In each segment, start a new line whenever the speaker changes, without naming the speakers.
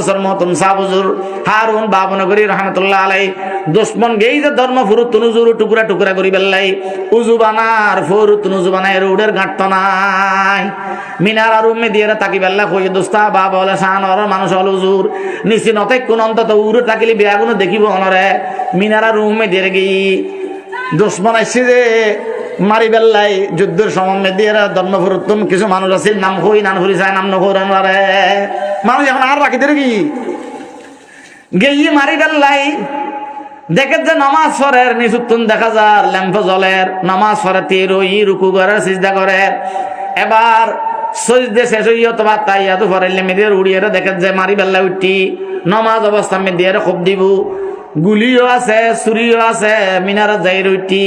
মাদ্রাসার মতন সাবুজুর হারুন বাবনগরী রহমতুল্লাহ আলাই দুশ্মন গেই যে ধর্ম ফুরুত নুজুর, টুকরা টুকরা করি বেল্লাই। উজু বানার ফুরুত নুজু বানায় রোডের ঘাটত নাই। মিনার আর উম্মে দিয়ে তাকি বেল্লা কই দোস্তা বাবা বলে, শান অর মানুষ হল উজুর নিশ্চিত নতে কোন অন্তত উড়ে তাকিলি বিয়াগুনো দেখিব অনরে। মিনার আর উম্মে দিয়ে গেই দুশ্মন আসছে যে মারি বেল্লাই, যুদ্ধের সমন্বয় দিয়ে ধর্ম কিছু মানুষ আছে, নাম হই, নাম ফুরি চায় নাম নকরেন মানুষ এখন আর রাখি দিয়ে কি? গেই মারি বেল্লাই দেখে যে নামাজ পড়ের নিচুত্তুন দেখা যার ল্যাম্প জলের নামাজ পড়ে তীর ই রুকু করে, সিজদা করে। এবার সজদে শেষ হই অথবা তাই এত পরে মেয়েদের উড়িয়ে দেখে যে মারি বেল্লা উঠি, নমাজ অবস্থা মেয়েদের খুব দিব। গুলিও আছে চুরিও আছে, মিনার যাই উঠি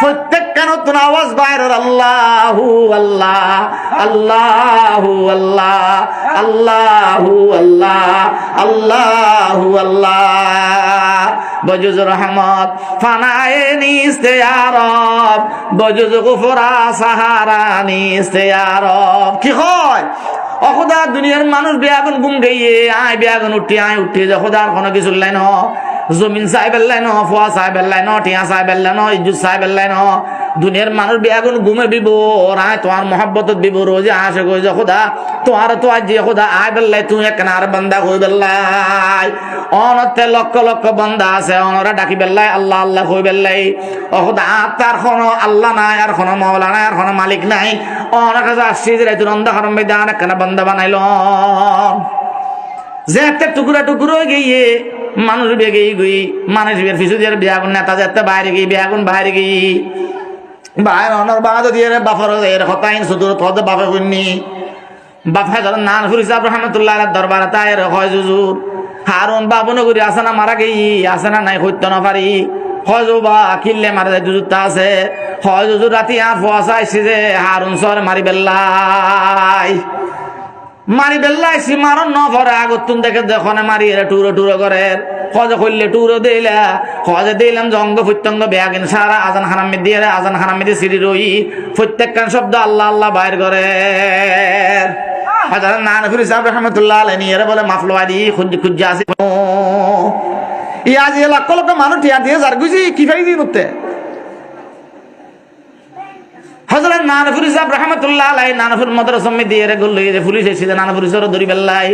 প্রত্যেক কেন তোর আওয়াজ বাইরের আল্লাহু আল্লাহ আল্লাহু আল্লাহ আল্লাহু আল্লাহ আল্লাহু আল্লাহ। বজুজ রহমত, ফানায়ে নিস্তে আরব বজুজ গুফরা, সাহারা নিস্তে আরব কি হয়? অখুদা দুনিয়ার মানুষ বেয়াগুন গুম গইয়ে আয় বেয়াগুন উঠি, আয় উঠি খোদার কোনো কিছু লাইন জমিন সাহেবের লাইন ফুয়া সাহেবের লাইন টিয়া সাহেবের ইজ্জুত সাহেবের লাইন দুনিয়ার মানুষ বেয়াগুন গুমে বিব আয় তোমার মহব্বত বিব, রোজে আসে কই যে খোদা, তোমার তো আজ খোদা আয় বেল্লাই তুই একনার বান্দা কই বেল্লাই অনতে লক্ষ লক্ষ বান্দা আছে, অনরা ডাকি বেল্লাই আল্লাহ আল্লাহ কই বেল্লাই ও খোদা, তার কোনো আল্লাহ নাই, আর কোনো মৌলা নাই, আর কোনো মালিক নাই। অনেক কাছে আসছি, যে তুই রন্দা হরম বেদা অনেক কেন বান্দা বানাইল। যে একটা টুকরা টুকরো গিয়ে মানুষ বেগে গই, মানুষ বের পিছু দিয়ে বিয়া গুন নেতা যেতে বাইরে গিয়ে বিয়া গুন বাইরে গিয়ে। বাইরে অনর বাদ দিয়ে বাফর এর হতাইন শুধু থদ বাপে গুননি বাপে ধর নান ফুরিসাব রহমতুল্লাহ দরবার তাই হয় জুজুর হারুন বাবু নগরী আছে না মারা গেই, আছে না নাই সত্য না পারি। হয় বা কিল্লে মারা যায় জুজুরটা আছে। হয় জুজুর রাতি আর আইসি যে হারুন সর মারি বেল্লাই মারি বেল্লাইছি মারন ন ভরে আগত তুমি দেখে দেখনে মারি এরা টুরো টুরো করে। খজে করলে টুরো দিলা খজে দিলাম যে অঙ্গ প্রত্যঙ্গ বেয়াগিন সারা, আজান হারামি দিয়ে আজান হারামি দিয়ে সিঁড়ি রই। প্রত্যেকখান শব্দ আল্লাহ আল্লাহ বাইর করে। হাজার নান ফিরি সাহেব রহমতুল্লাহ আলাই নিয়ে বলে মাফলো আদি খুঁজ খুঁজে আসি ই আজ এ লক্ষ লক্ষ মানুষ টিয়া দিয়ে যার গুছি কি ফাই দিয়ে করতে হজরত নানফুর সাহেব রহমতুল্লাহ আলাই নানফুর মদরসম্মি দিয়ে রে গুল্লি যে পুলিশ এসেছে নানফুর সর ধরি বেল্লাই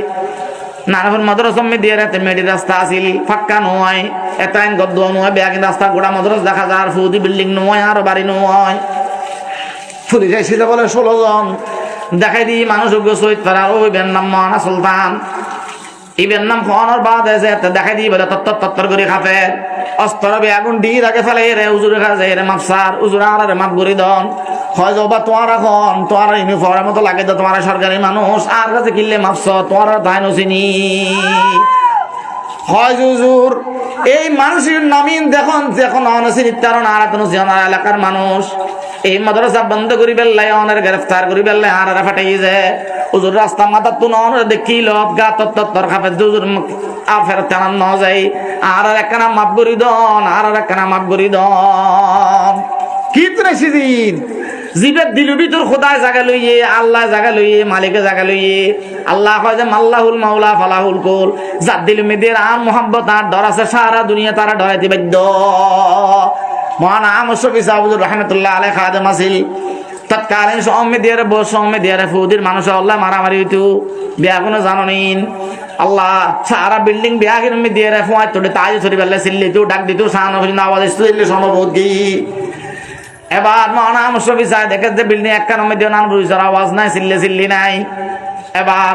নানফুর মদরসম্মি দিয়ে রে মেডি রাস্তা আসিল ফাক্কা নয় এতাইন গদ্দ নয় বেয়াগিন রাস্তা, গোড়া মদরস দেখা যার, ফুদি বিল্ডিং নয়, আর বাড়ি নয়। পুলিশ এসেছে বলে ষোলো জন। দেখাই দি মানুষ সৈত ফেরা ওই বের নাম মহানা সুলতান। ইবের নাম ফোনের বাদ আছে দেখাই দি বলে তত্তর তত্তর করে খাপে। অস্ত্র বেগুন ডি রাখে ফেলে রে, উজুরে খাজে রে মাপসার উজুরে আর মাপ করি দন। হয় বা তোমার এখন তোমার ইউনিফর্মের মতো লাগে তো তোমার সরকারি মানুষ, আর কাছে কিনলে মাপস তোমার তাই নচিনি হয় জুজুর এই মানুষের নামিন দেখুন যখন অনসিন ইত্যারণ, আর এলাকার মানুষ। এই মাদ্রাসা বন্ধ করি বেল্লাই অনের গ্রেফতার করি বেল্লাই আর ফাটাই যে। উজুর রাস্তা মাথা তুন অনরে দেখি লব গা তত্তর খাফে জুজুর আফের টানান ন যাই আর একখানা মাপ করি দন আর একখানা মাপ করি দন। কি তো সিদিন জিবের দিল ভিতর খোদায় জায়গা লইয়ে আল্লাহ জায়গা লইয়ে মালিকে জায়গা লইয়ে। আল্লাহ কয় যে মাল্লাহুল মাওলা ফালাহুল কুল। যার দিল মেয়েদের আর মোহাম্মত আর ডর আছে সারা দুনিয়া তারা ডরাইতে বাধ্য। মহান আমর শফি সাহুজুর রহমতুল্লাহ আলাই খাদেম আসিল। তৎকালীন সৌম্য দিয়ে বস সৌম্য দিয়ে ফৌদির মানুষ, আল্লাহ মারামারি হইতো। বিয়া কোনো জাননীন। আল্লাহ সারা বিল্ডিং বিয়া কিনে দিয়ে রে ফোয়াই তোলে তাই ছড়ি বেলা সিল্লি তো, ডাক দিত সান আওয়াজ দিল্লি সম্ভব কি? এবার মহানা চায় দেখে যে বিল্ডিং নম্বর দিয়ে নাম রুইসার আওয়াজ নাই চিল্লে চিল্লি নাই। এবার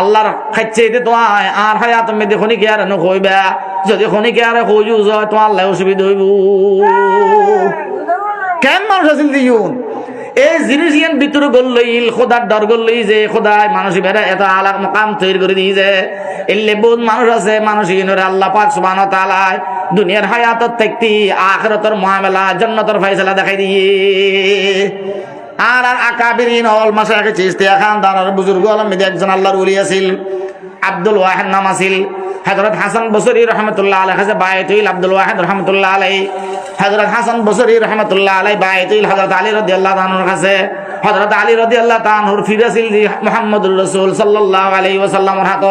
আল্লাহর খাইছে তো আয় আর হায়া তুমি দেখুনি কি আর নকইবা যদি খনিকে আরে কইউ যায় তো আল্লাহ অসুবিধা হইব। কেন মানুষ আছিল দিউন এই জিনিস ইয়ান ভিতরে গল্লইল খোদার ডর গল্লই যে খোদায় মানুষ বেড়া এত আলাক মকাম তৈরি করে দিয়েছে এলে বহুত মানুষ আছে মানুষ ইনরে আল্লাহ পাক সুবহান তাআলায় দুনিয়ার হায়াতত থাকতি আখিরাতের মুআমালা জান্নাতের ফয়সালা দেখাই দিয়ে। আর আর আকাবিরিন অল মাসে আগে চিস্তিয়া খান তার বুজুর্গ আলম একজন আল্লাহর উলি আছিল, আব্দুল ওয়াহেদ নাম আছিল। হজরত হাসান বসরি রহমতুল্লাহ আলহ হাজে বায়তুল আব্দুল ওয়াহেদ রহমতুল্লাহ আলাই হজরত হাসান বসরি রহমতুল্লাহ আলাই বায়তুল হজরত আলী রদি আল্লাহ তানুর কাছে হজরত আলী রদি আল্লাহ তানুর ফিরাছিল মোহাম্মদুর রসুল সাল্লাহ আলাই ওসাল্লামর হাত।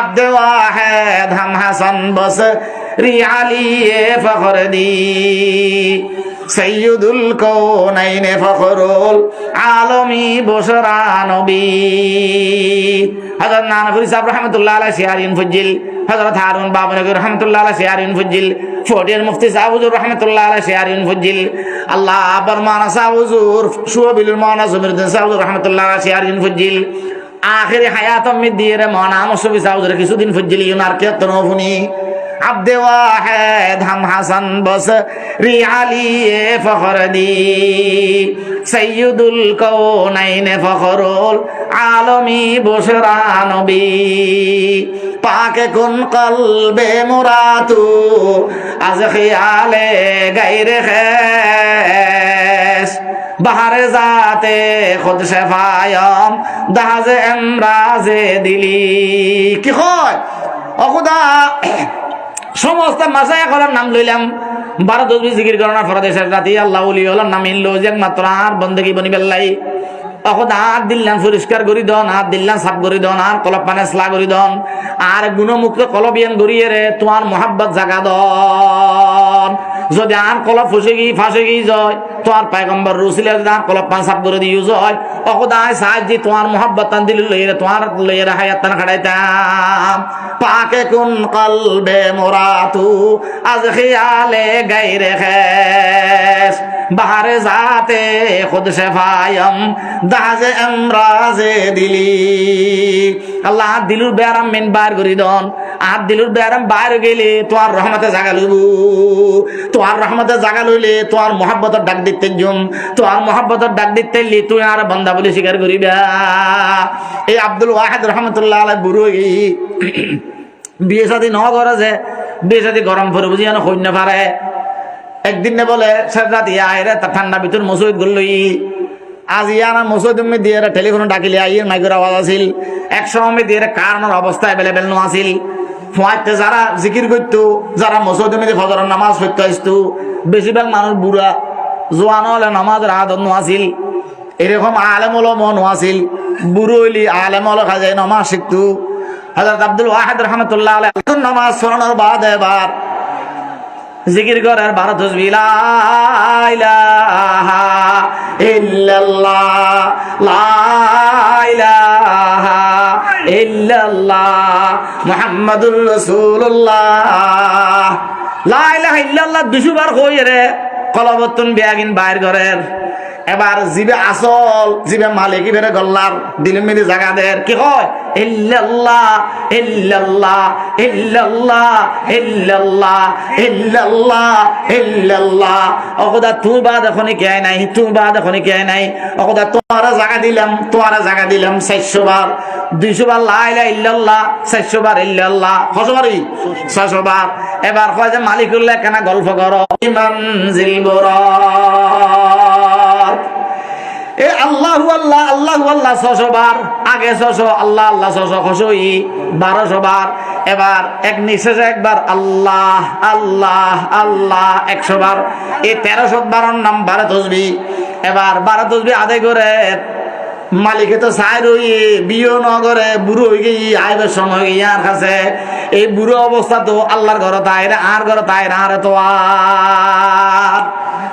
আব্দে ওয়াহেদ হাম হাসান বসরি আলী ফখর দি। সৈয়দুল কৌনাইনে ফখরুল আলমী বসরা নবী। হজরত নানফুরি সাহেব রহমতুল্লাহ আলাহ সিয়ারিন ফুজিল হজরত হারুন বাবনগর রহমতুল্লাহ আলাহ সিয়ারিন ফুজিল ফোটিয়ার মুফতি সাহুজুর রহমতুল্লাহ আলাহ সিয়ারিন ফুজিল আল্লাহ বর্মানা সাহুজুর সুবিল মানা সুমিরুদ্দিন সাহুজুর রহমতুল্লাহ আলাহ সিয়ারিন রে কিছুদিন ফুজিল ইউনার ফুনি আব্দে ওয়াহেদ হাম হাসান বস রিয়ালি ফখরদি সৈয়দুল কৌনাইনে ফখরুল আলমী বসরানবী পাক কোন কলবে মুরাতু, আজ খিয়ালে গাইরে খেস। বাহারে যাতে খুদ শেফায়ম, দাহাজে এমরাজে দিলি। কি হয়? অকুদা সমস্ত মাসায় করার নাম লইলাম। বারো দশ জিকির করোনা ফরাদেশের রাতে আল্লাহ উলি হলার নাম ইনলো যে একমাত্র আর বন্দেগি বনি এখন আর দিল্লান পরিষ্কার করি দন, আর দিল্লান সাফ করি দন, আর কলপ পানে স্লা করি দন, আর গুণমুক্ত কলবিয়ান গড়িয়ে রে তোমার মোহাব্বত জাগা দন। যদি আর কলপ ফুসে গি ফাঁসে গি যায় তোমার পায়গম্বর রুসিলে যদি আর কলপ পান সাফ করে দিও যায় অকদায় সাহায্য তোমার মোহাব্বত তান দিল লইরে তোমার লইরে হায়াত তান খাড়াইতাম পাকে কোন কলবে মোরাতু আজ খিয়ালে গাইরে খেস। বাহারে যাতে খুদ শেফায়ম দাজে এমরাজে দিলি। আল্লাহ দিলুর বেয়ারাম মেন বার করি দন, আর দিলুর বেয়ারাম বার গেলে তোমার রহমতে জাগা লইব। তোমার রহমতে জাগা লইলে তোমার মহাব্বতের ডাক দিতে জুম তোমার মহাব্বতের ডাক দিতে লি তুই আর বন্দা বলে স্বীকার করিবা। এই আব্দুল ওয়াহেদ রহমতুল্লাহ আলাই বুড়ো বিয়ে সাথে ন করে যে বিয়ে সাথে গরম পরে বুঝি যেন সৈন্য পারে একদিন বলে ঠান্ডা ভিতর মসজিদ গল আজ ইয়া না মসজিদ মে দিয়ে টেলিফোন ডাকিলে আইয়ের মাইকের আওয়াজ আছিল এক সময় দিয়ে কারণের অবস্থা অ্যাভেলেবেল নো আছিল ফুয়াইতে যারা জিকির করতো, যারা মসজিদ মে ফজরের নামাজ পড়তে আসতো, বেশিরভাগ মানুষ বুড়া, জোয়ান হলে নামাজের আদত নো আছিল এরকম আলেম মন আছিল বুড়ো হইলি আলেম খাজে নামাজ শিখতো। হজরত আব্দুল ওয়াহেদ রহমতুল্লাহ আলাই নামাজ শোনানোর বাদ এবার জিকির করার বারো তসবি লা রসুল্লাহ লাইলা লা বার মুহাম্মাদুর কই রে। কলবতুন বিয়াগিন বাইর ঘরের এবার জিবে আসল, জিবে মালিক ইবেরে গল্লার দিল মিলি কি ইল্লাল্লাহ ইল্লাল্লাহ ইল্লাল্লাহ অকদা কে নাই কে নাই। অকদা জায়গা দিলাম জায়গা দিলাম এবার কয় যে মালিকুল্লাহ কেনা গল্প করো। ইমানজিল এ আল্লাহ আল্লাহ আল্লাহ আল্লাহ আল্লাহ আল্লাহ এবার এক একবার আল্লাহ আল্লাহ আল্লাহ নাম বারো তসবি, এবার বারো তসবি আদায় করে মালিকে তো চাই রই, বিয়ে নগরে বুড়ো হয়ে গেই আইবের সময় ইয়ার কাছে। এই বুড়ো অবস্থা তো আল্লাহর ঘর তাই আর ঘর তাই আর তো আর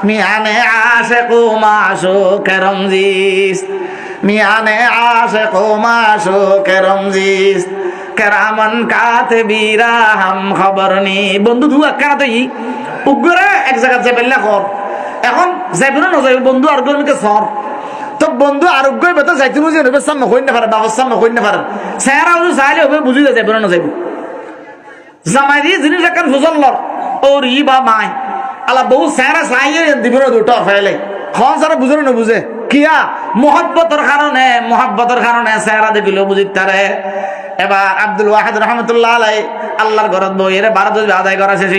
মিয়ানে আসে কুমাশো কেরমজিস মিয়ানে আসে কুমাশো কেরমজিস কেরামন কাতে বীরা হাম খবর নি। বন্ধু দু একখানা তো ই? উগ্রে এক জায়গা যাবেল্লা কর এখন যাইব না যাইব বন্ধু আর গরমিকে সর বন্ধু আরোগ্য বেতন যাইতে বুঝি নেবে সামনে হইন না পারে বাবার সামনে হইন না চাইলে হবে বুঝি যাইব না যাইব জামাই দিয়ে জিনিস ওর ই বা মাই, আলা বহু স্যারা সাইয়ে দিব দুটো ফেলে খন সারা বুঝে না বুঝে কিয়া? মোহাব্বতর কারণে মোহাব্বতর কারণে স্যারা দেখিল বুঝিত তারে এবার আব্দুল ওয়াহিদ রহমতুল্লাহ আলাই আল্লাহর ঘরত বই এর বারো আদায় করা শেষ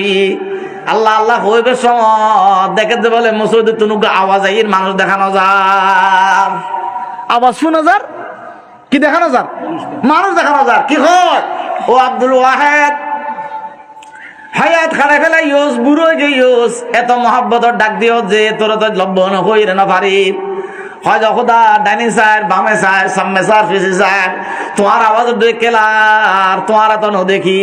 আল্লাহ আল্লাহ হইবে সময় দেখে যে বলে মসজিদ তুনুক আওয়াজ আইয়ের মানুষ দেখানো যার। আওয়াজ শোনা যার? কি দেখানো যার? মানুষ দেখানো যার। কি হয়? ও আব্দুল ওয়াহেদ। হায়াত খাড়ে ফেলা ইউস বুড়ো যে ইউস এত মহাব্বতর ডাক দিও যে তোর তো লব্য নই রে না পারি। হয় খোদা, ডাইনি স্যার বামে স্যার সামনে স্যার পিছি স্যার তোমার আওয়াজ দুই কেলার তোমার তো দেখি।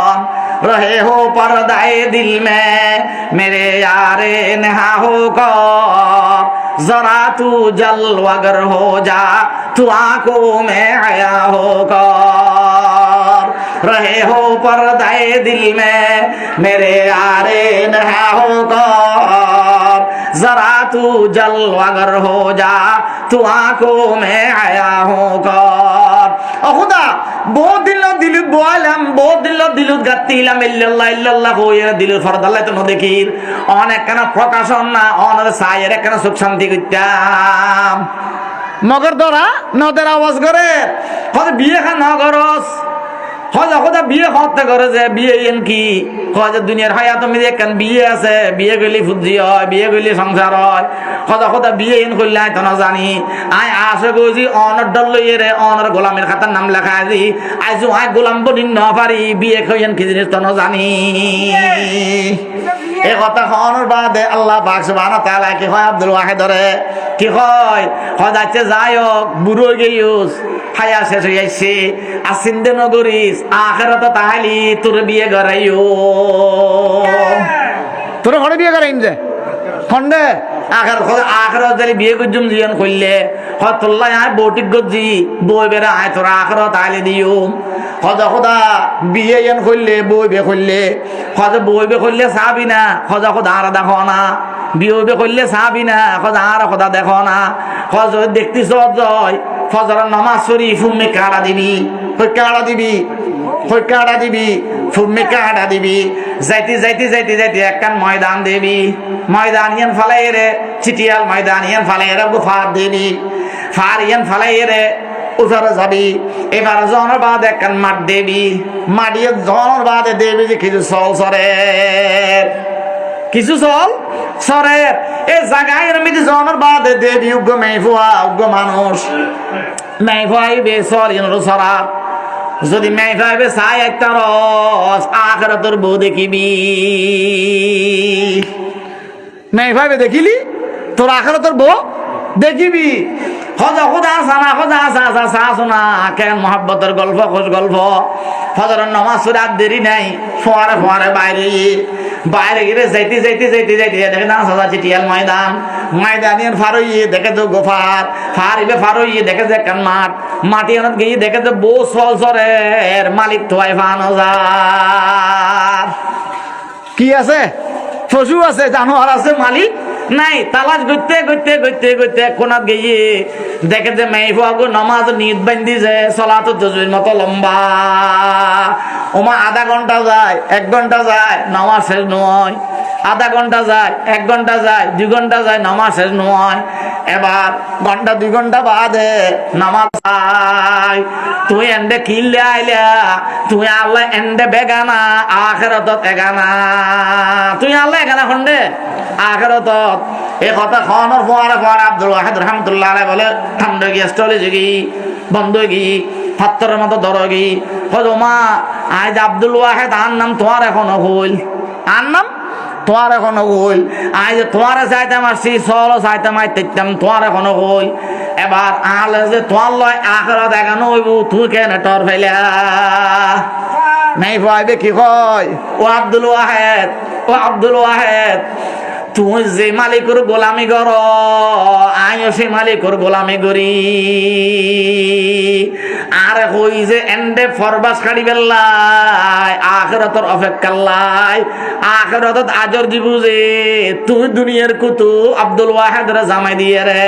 रहे हो पर्दाए दिल में, मेरे यारे नहा हो जरा तू जल वगर हो जा, तू आँखों में आया हो रहे हो पर्दाए दिल में, मेरे यारे नहा हो जरा तू जल वगर हो जा তো আঁকো মে আয়া হো ঘর। অখুদা বহুত দিন দিলুত বোয়ালাম, বহুত দিন দিলুত গাতি ইলাম ইল্লাল্লাহ ইল্লাল্লাহ হইয়া দিলুত ফরদ আল্লাহ তো দেখির অনেক না অনেক সায়ের কেন সুখ শান্তি করতাম মগর দরা, নদের আওয়াজ করে। বিয়ে খা নগরস হয়তো কথা বিয়ে হতে করে যে, বিয়ে এন কি? যে দুনিয়ার হয় তুমি একখান বিয়ে আছে? বিয়ে করলে ফুজি হয়, বিয়ে করলে সংসার হয়। কথা কথা বিয়ে এন করলে আয় তো জানি। আয় আসে গজি, অনর ডল লইয়ে রে, অনর গোলামের খাতার নাম লেখা আজি আইজু আয় গোলাম বদিন ন পারি, বিয়ে খাইয়েন কি জিনিস তো জানি। এই কথা খনৰ বাদে আল্লাহ পাক সুবহানাহু তাআলা কি হয় আব্দুল ওয়াহিদরে কি হয়? হয় যাচ্ছে যায়ক বুড়ো গেইউস হায়া শেষ হয়ে যাচ্ছে আসিন্দে নগরিস আখেরাতে তাহলি তোর বিয়ে করাইও। তোর ঘরে বিয়ে করাইম যে? খন্ডে আখার আখার জালি বিয়ে করছুম জিয়ন করলে হতল্লা আয় বৌটিক গজি বই বেড়া আয় তোরা আখার তাহলে দিও খজা খদা বিয়ে এন করলে বই বে করলে খজা বই বে করলে চাবি না খজা খদা আর দেখো না। বিয়ে বে করলে চাবি না খজা আর খদা দেখো না। খজ দেখতিস জয় ফজরের নামাজ সরি ফুমে কাড়া দিবি। কই কাড়া দিবি কই কাড়া দিবি ফুমে কাড়া দিবি। যাইতে যাইতে যাইতে যাইতে একখান ময়দান দেবি। ময়দান ইয়ান ফালাই রে, চিটিয়াল ময়দান ইয়ান ফালাই রে, গুফার দেবি। ফার ইয়ান ফালাই রে উধারে যাবি। এবার জনের বাদ একখান মাঠ দেবি। মাটিয়ে জনের বাদে দেবি যে কিছু চল সরে কিছু চল সরের এই জায়গায় মধ্যে জনের বাদে দেবী উগ্র মেফুয়া উগ্র মানুষ। মেফাইবে সর ইনর সরাত যদি মেফাইবে সাই একটা রস আখরা তোর বউ দেখিবি। মেফাইবে দেখিলি? তোর আখরা তোর বউ দেখিবি। খোঁজা খোঁজা সানা খোঁজা আসা আসা সা শোনা কেন মহাব্বতের গল্প খোঁজ গল্প। ফজরের নমাজ সুরাত দেরি নাই। ফোয়ারে ফোয়ারে বাইরে। বাইরে গিয়ে যাইতে যাইতে যাইতে যাইতে দেখে না সাদা চিটিয়াল ময়দান। ময়দানের ফারইয়ে দেখে তো গোফার ফারিবে ফারইয়ে দেখে যে কান মাঠ মাটি আনত গিয়ে দেখে যে বউ সল সরের মালিক তোয়াই ফানো কি আছে? পশু আছে, জানোয়ার আছে, মালিক? নাই, তালাশ করতে করতে করতে করতে কোনাত গিয়ে দেখে যে মেয়ে গো নমাজ নিদ বান্ধি যে চলাত তজুর মতো লম্বা। ওমা আধা ঘণ্টা যায়, এক ঘণ্টা যায়, নমাজ শেষ নয়। আধা ঘণ্টা যায়, এক ঘণ্টা যায়, দুই ঘণ্টা যায় নামাজ শেষ নয়। এবার ঘণ্টা, দুই ঘণ্টা বাদে নামাজ তুই এন্ডে কিনলে আইলা, তুই আল্লাহ এন্ডে বেগানা আখেরত এগানা। তুই আল্লাহ এগানা খন্ডে? আখেরত এই কথা খনৰ ফোয়ারে ফোয়ারে আব্দুল ওয়াহিদ রহমতুল্লাহ বলে, ঠান্ডা গিয়ে স্টলে গি বন্ধ গি পাত্তরের মতো ধর গি মা, আজ আব্দুল ওয়াহেদ আর নাম তোমার এখনও হইল। আর নাম? তোমার এখনও হইল আজ তোমার চাইতাম আসছি সহল চাইতাম আই তেতাম তোমার এখনও হইল এবার আলে যে তোমার লয় আখেরত দেখানো হইব তুই কেন টর ফেলা? নাই ভাইবে কি কয়? ও আব্দুল ওয়াহেদ, ও আব্দুল ওয়াহেদ। তুই যে মালিকর গোলামি কর, আমিও সে মালিকর গোলামি করি। আর কই যে এন্ডে ফরবাস কাড়ি বেল্লাই আখেরাতর অপেক্ষা লাই আখেরাতত আজর দিব যে তুই দুনিয়ার কুতু আব্দুল ওয়াহেদ রে জামাই দিয়ে রে।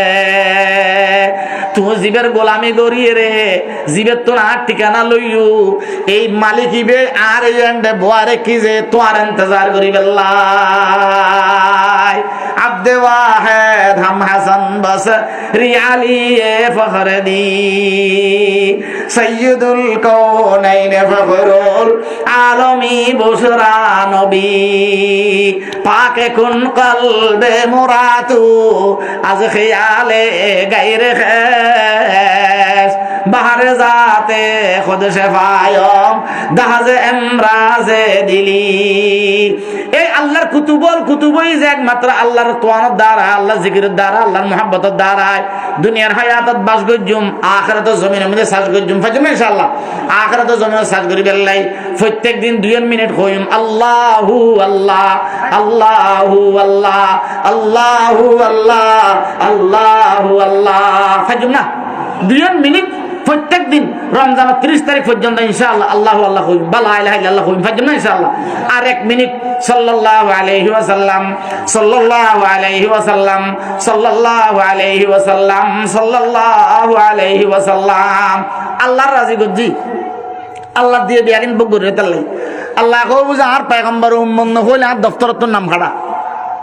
তুই জীবের গোলামি করিয়ে রে, জীবের তোর আর ঠিকানা লইয়ু এই মালিক ইবে আর এন্ডে বোয়ারে কি যে তোর ইন্তজার করি বেল্লাই আব্দে ওয়াহেদ, হাম হাসান বস, রিয়ালি এ ফখর দি সৈয়দুল কৌনাইন ফখরুল আলমি বসরা নবী। পাকে মুরাতু আজ খেয়ালে গাইরে খেস বাহারে যাতে খুদ শেফায়ম, দাহাজে এমরাজে দিলি। এই আল্লাহর কুতুবল কুতুবই যে একমাত্র আল্লাহর তোয়ানোর দ্বারা আল্লাহ জিকিরের দ্বারা, আল্লাহর মোহাব্বতের দ্বারায় দুনিয়ার হায়াতত বাস গজ্জুম আখরাত জমিনের মধ্যে সাজ গজ্জুম ফাজুম ইনশাআল্লাহ, আখরাত জমিনের সাজ করি বেল্লাই প্রত্যেক দিন দুই মিনিট হইম, আল্লাহু আল্লাহ আল্লাহু আল্লাহ আল্লাহু আল্লাহ আল্লাহু আল্লাহ। ফাজুম না দুই মিনিট প্রত্যেক দিন রমজান ত্রিশ তারিখ পর্যন্ত ইনশাআল্লাহ, আল্লাহ আল্লাহ হইম বা লা ইলাহা ইল্লাল্লাহ হইম না ইনশাআল্লাহ? আর এক মিনিট, সাল্লাল্লাহু আলাইহি ওয়াসাল্লাম, সাল্লাল্লাহু আলাইহি ওয়াসাল্লাম, সাল্লাল্লাহু আলাইহি ওয়াসাল্লাম, সাল্লাল্লাহু আলাইহি ওয়াসাল্লাম। আল্লাহর রাজি গজ্জি আল্লাহ দিয়ে বিয়া কিন্তু বক করে তাল্লাই আল্লাহ কো বুঝা আর পয়গম্বর উম্মত নহইলে আর দফতরত নাম খাড়া।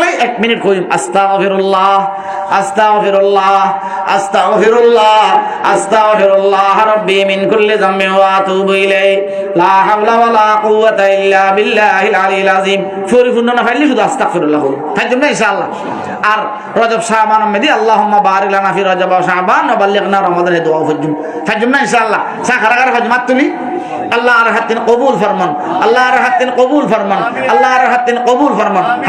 লাই এক মিনিট কইম ইনশাআল্লাহ। আর কবুল ফরমান। আল্লাহর হাতিন কবুল ফরমান। আল্লাহর হাতিন কবুল ফরমান।